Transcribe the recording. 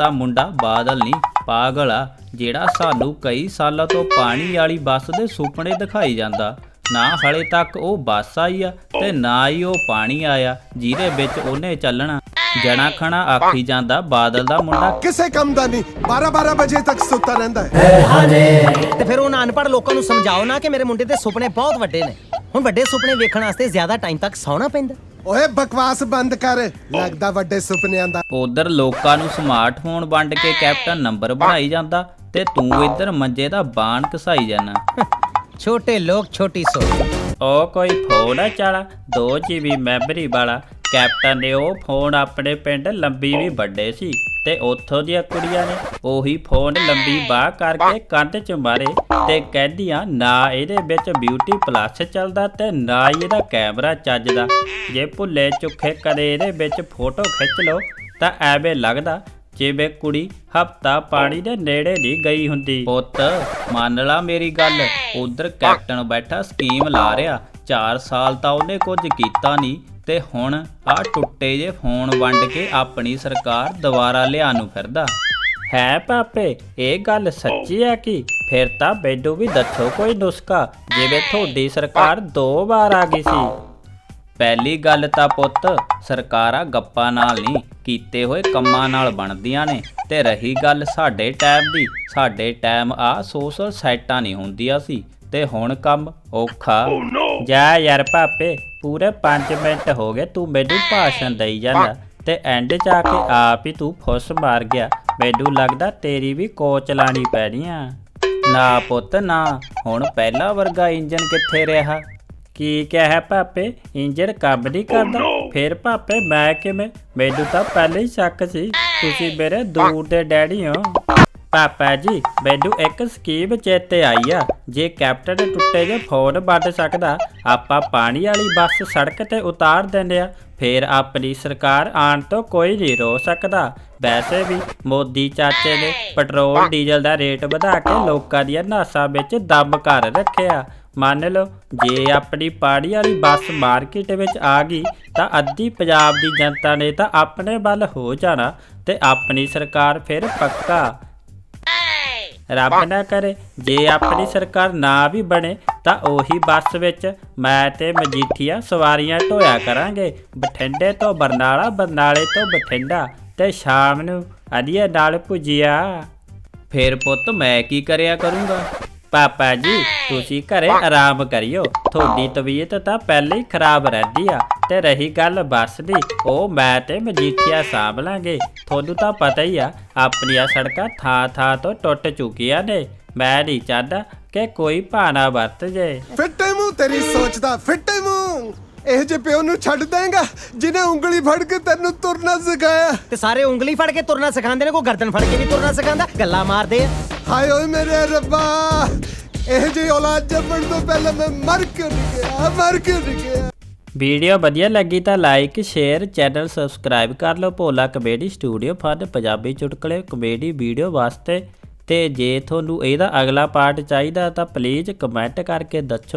ਦਾ ਮੁੰਡਾ ਬਾਦਲ ਨਹੀਂ ਪਾਗਲ ਆ ਜਿਹੜਾ ਸਾਨੂੰ ਕਈ ਸਾਲਾਂ ਤੋਂ ਪਾਣੀ ਵਾਲੀ ਬੱਸ ਦੇ ਸੁਪਨੇ ਦਿਖਾਈ ਜਾਂਦਾ। ਨਾ ਹਲੇ ਤੱਕ ਉਹ ਬੱਸ ਆਈ ਆ ਤੇ ਨਾ ਹੀ ਉਹ ਪਾਣੀ ਆਇਆ ਜਿਹਦੇ ਵਿੱਚ ਉਹਨੇ ਚੱਲਣਾ। ਜਣਾ ਖਣਾ ਆਖੀ ਜਾਂਦਾ ਬਾਦਲ ਦਾ ਮੁੰਡਾ। ਕਿਸੇ ਕੰਮ ਦਾ ਨਹੀਂ 12 12 ਵਜੇ ਤੱਕ ਸੁੱਤਾ ਰਹਿੰਦਾ ਹੈ। ਤੇ ਫਿਰ ਉਹਨਾਂ ਅਨਪੜ੍ਹ ਲੋਕਾਂ ਨੂੰ ਸਮਝਾਓ ਨਾ ਕਿ ਮੇਰੇ ਮੁੰਡੇ ਦੇ ਸੁਪਨੇ ਬਹੁਤ ਵੱਡੇ ਨੇ। ਹੁਣ ਵੱਡੇ ਸੁਪਨੇ ਵੇਖਣ ਵਾਸਤੇ ਜ਼ਿਆਦਾ ਟਾਈਮ ਤੱਕ ਸੌਣਾ ਪੈਂਦਾ। ਓਏ ਬਕਵਾਸ ਬੰਦ ਕਰ। ਲੱਗਦਾ ਵੱਡੇ ਸੁਪਨਿਆਂ ਦਾ। ਉਧਰ ਲੋਕਾਂ ਨੂੰ ਸਮਾਰਟਫੋਨ ਵੰਡ ਕੇ ਕੈਪਟਨ ਨੰਬਰ ਬਣਾਈ ਜਾਂਦਾ ਤੇ ਤੂੰ ਇੱਧਰ ਮੰਜੇ ਦਾ ਬਾਣ ਘਸਾਈ ਜਾਣਾ ਛੋਟੇ ਲੋਕ ਛੋਟੀ ਸੋਚ। ਉਹ ਕੋਈ ਫੋਨ ਆ ਚਾਲਾ 2 GB ਮੈਮਰੀ ਵਾਲਾ ਕੈਪਟਨ ਨੇ ਉਹ ਫੋਨ ਆਪਣੇ ਪਿੰਡ ਲੰਬੀ ਵੀ ਵੱਡੇ ਸੀ ਤੇ ਉੱਥੋਂ ਦੀਆਂ ਕੁੜੀਆਂ ਨੇ ਉਹੀ ਫੋਨ ਲੰਬੀ ਬਾਹ ਕਰਕੇ ਕੰਧ 'ਚ ਮਾਰੇ ਤੇ ਕਹਿੰਦੀਆਂ ਨਾ ਇਹਦੇ ਵਿੱਚ ਬਿਊਟੀ ਪਲੱਸ ਚੱਲਦਾ ਤੇ ਨਾ ਹੀ ਇਹਦਾ ਕੈਮਰਾ ਚੱਜਦਾ। ਜੇ ਭੁੱਲੇ ਚੁੱਕੇ ਕਦੇ ਇਹਦੇ ਵਿੱਚ ਫੋਟੋ ਖਿੱਚ ਲਓ ਤਾਂ ਐਵੇਂ ਲੱਗਦਾ ਜਿਵੇਂ ਕੁੜੀ ਹਫਤਾ ਪਾਣੀ ਦੇ ਨੇੜੇ ਨਹੀਂ ਗਈ ਹੁੰਦੀ। ਪੁੱਤ ਮੰਨ ਲਾ ਮੇਰੀ ਗੱਲ ਉਧਰ ਕੈਪਟਨ ਬੈਠਾ ਸਕੀਮ ਲਾ ਰਿਹਾ। 4 ਸਾਲ ਤਾਂ ਉਹਨੇ ਕੁਝ ਕੀਤਾ ਨਹੀਂ। ਤੇ ਹੁਣ ਆ ਟੁੱਟੇ ਜੇ ਫੋਨ ਵੰਡ ਕੇ ਆਪਣੀ ਸਰਕਾਰ ਦੁਬਾਰਾ ਲਿਆਉਣ ਨੂੰ ਫਿਰਦਾ। ਹੈ ਪਾਪੇ, ਇਹ ਗੱਲ ਸੱਚੀ ਹੈ ਕਿ ਫਿਰ ਤਾਂ ਬੈਡੂ ਵੀ ਦੱਸੋ ਕੋਈ ਨੁਸਖਾ, ਜਿਵੇਂ ਤੁਹਾਡੀ ਸਰਕਾਰ ਦੋ ਵਾਰ ਆ ਗਈ ਸੀ। ਪਹਿਲੀ ਗੱਲ ਤਾਂ ਪੁੱਤ, ਸਰਕਾਰਾਂ ਗੱਪਾਂ ਨਾਲ ਨਹੀਂ, ਕੀਤੇ ਹੋਏ ਕੰਮਾਂ ਨਾਲ ਬਣਦੀਆਂ ਨੇ। ਤੇ ਰਹੀ ਗੱਲ ਸਾਡੇ ਟਾਈਮ ਦੀ, ਸਾਡੇ ਟਾਈਮ ਆ ਸੋਸ਼ਲ ਸਾਈਟਾਂ ਨਹੀਂ ਹੁੰਦੀਆਂ ਸੀ। ਤੇ ਹੁਣ ਕੰਮ ਔਖਾ oh ਜਾ ਯਾਰ ਪਾਪੇ ਪੂਰੇ 5 ਮਿੰਟ ਹੋ ਗਏ ਤੂੰ ਮੈਨੂੰ ਭਾਸ਼ਣ ਦੇਈ ਜਾਂਦਾ। ਤੇ ਐਂਡ 'ਚ ਆ ਕੇ ਆਪ ਹੀ ਤੂੰ ਫੁੱਸ ਮਾਰ ਗਿਆ। ਮੈਨੂੰ ਲੱਗਦਾ ਤੇਰੀ ਵੀ ਕੋਚ ਲਾਣੀ ਪੈਣੀ ਆ। ਨਾ ਪੁੱਤ ਨਾ। ਹੁਣ ਪਹਿਲਾ ਵਰਗਾ ਇੰਜਨ ਕਿੱਥੇ ਰਿਹਾ? ਕੀ ਕਿਹਾ ਹੈ ਪਾਪੇ ਇੰਜਨ ਕੰਮ ਨਹੀਂ ਕਰਦਾ? ਫਿਰ ਪਾਪੇ ਮੈਂ ਕਿਵੇਂ? ਮੈਨੂੰ ਤਾਂ ਪਹਿਲੇ ਹੀ ਸ਼ੱਕ ਸੀ ਤੁਸੀਂ ਮੇਰੇ ਦੂਰ ਦੇ ਡੈਡੀ ਹੋ। ਪਾਪਾ ਜੀ ਮੈਨੂੰ ਇੱਕ ਸਕੀਮ ਚੇਤੇ ਆਈ ਆ। ਜੇ ਕੈਪਟਨ ਟੁੱਟੇ ਜੇ ਫੋਨ ਵੱਢ ਸਕਦਾ ਆਪਾਂ ਪਾਣੀ ਵਾਲੀ ਬੱਸ ਸੜਕ ਤੇ ਉਤਾਰ ਦਿੰਦੇ ਆ। ਫਿਰ ਆਪਣੀ ਸਰਕਾਰ ਆਣ ਤੋਂ ਕੋਈ ਨਹੀਂ ਰੋ ਸਕਦਾ। ਵੈਸੇ ਵੀ ਮੋਦੀ ਚਾਚੇ ਨੇ ਪੈਟਰੋਲ ਡੀਜ਼ਲ ਦਾ ਰੇਟ ਵਧਾ ਕੇ ਲੋਕਾਂ ਦੀਆਂ ਨਾਸਾਂ ਵਿੱਚ ਦਮ ਕਰ ਰੱਖਿਆ। ਮੰਨ ਲਓ ਜੇ ਆਪਣੀ ਪਾੜੀ ਵਾਲੀ ਬੱਸ ਮਾਰਕੀਟ ਵਿੱਚ ਆ ਗਈ ਤਾਂ ਅੱਧੀ ਪੰਜਾਬ ਦੀ ਜਨਤਾ ਨੇ ਤਾਂ ਆਪਣੇ ਵੱਲ ਹੋ ਜਾਣਾ ਤੇ ਆਪਣੀ ਸਰਕਾਰ ਫਿਰ ਪੱਕਾ। ਰੱਬ ਨਾ ਕਰੇ। ਜੇ ਆਪਣੀ ਸਰਕਾਰ ਨਾ ਵੀ ਬਣੇ ਤਾਂ ਉਹੀ ਬੱਸ ਵਿੱਚ ਮੈਂ ਤੇ ਮਜੀਠੀਆ ਸਵਾਰੀਆਂ ਢੋਇਆ ਕਰਾਂਗੇ। ਬਠਿੰਡੇ ਤੋਂ ਬਰਨਾਲਾ ਬਰਨਾਲੇ ਤੋਂ ਬਠਿੰਡਾ ਤੇ ਸ਼ਾਮ ਨੂੰ ਅੜੀਏ ਨਾਲ ਭੁਜੀਆ ਫਿਰ ਪੁੱਤ ਮੈਂ ਕੀ ਕਰਿਆ ਕਰੂੰਗਾ? ਪਾਪਾ ਜੀ ਤੁਸੀਂ ਘਰੇ ਆਰਾਮ ਕਰਿਓ। ਤੁਹਾਡੀ ਤਬੀਅਤ ਤਾਂ ਪਹਿਲੇ ਹੀ ਖਰਾਬ ਰਹਿੰਦੀ ਆ। ਤੇ ਰਹੀ ਗੱਲ ਬੱਸ ਦੀ ਉਹ ਮੈਂ ਤੇ ਮਜੀਠੀਆ ਸਾਂਭ ਲਾਂਗੇ। ਤੁਹਾਨੂੰ ਤਾਂ ਪਤਾ ਹੀ ਆ ਆਪਣੀਆਂ ਸੜਕਾਂ ਥਾਂ ਥਾਂ ਤੋਂ ਟੁੱਟ ਚੁੱਕੀਆਂ ਨੇ। ਮੈਂ ਨਹੀਂ ਚਾਹਦਾ ਕਿ ਕੋਈ ਭਾਣਾ ਵਰਤ ਜੇ। ਫਿੱਟੇ ਮੂੰਹ ਤੇਰੀ ਸੋਚਦਾ ਫਿੱਟੇ ਮੂੰਹ। ਇਹ ਜੇ ਪਿਓ ਨੂੰ ਛੱਡ ਦੇਂਗਾ ਜਿਹਨੇ ਉਂਗਲੀ ਫੜ ਕੇ ਤੈਨੂੰ ਤੁਰਨਾ ਸਿਖਾਇਆ। ਤੇ ਸਾਰੇ ਉਂਗਲੀ ਫੜ ਕੇ ਤੁਰਨਾ ਸਿਖਾਉਂਦੇ ਨੇ ਕੋਈ ਗਰਦਨ ਫੜ ਕੇ ਨਹੀਂ ਤੁਰਨਾ ਸਿਖਾਉਂਦਾ? ਗੱਲਾਂ ਮਾਰਦੇ ਆ। ਹਾਏ ਓਏ ਮੇਰੇ ਰੱਬਾ ਇਹ ਜੀ ਔਲਾਦ ਜੰਮਣ ਤੋਂ ਪਹਿਲਾਂ ਮੈਂ ਮਰ ਕਿਉਂ ਨਹੀਂ ਗਿਆ ਮਰ ਕਿਉਂ ਨਹੀਂ ਗਿਆ? ਵੀਡੀਓ ਵਧੀਆ ਲੱਗੀ ਤਾਂ ਲਾਈਕ ਸ਼ੇਅਰ ਚੈਨਲ ਸਬਸਕ੍ਰਾਈਬ ਕਰ ਲਓ। Bhola comedy studio fun Punjabi ਚੁਟਕਲੇ, ਕਮੇਡੀ ਵੀਡੀਓ ਵਾਸਤੇ। ਤੇ ਜੇ ਤੁਹਾਨੂੰ ਇਹਦਾ ਅਗਲਾ ਪਾਰਟ ਚਾਹੀਦਾ ਤਾਂ ਪਲੀਜ਼ ਕਮੈਂਟ ਕਰਕੇ ਦੱਸੋ।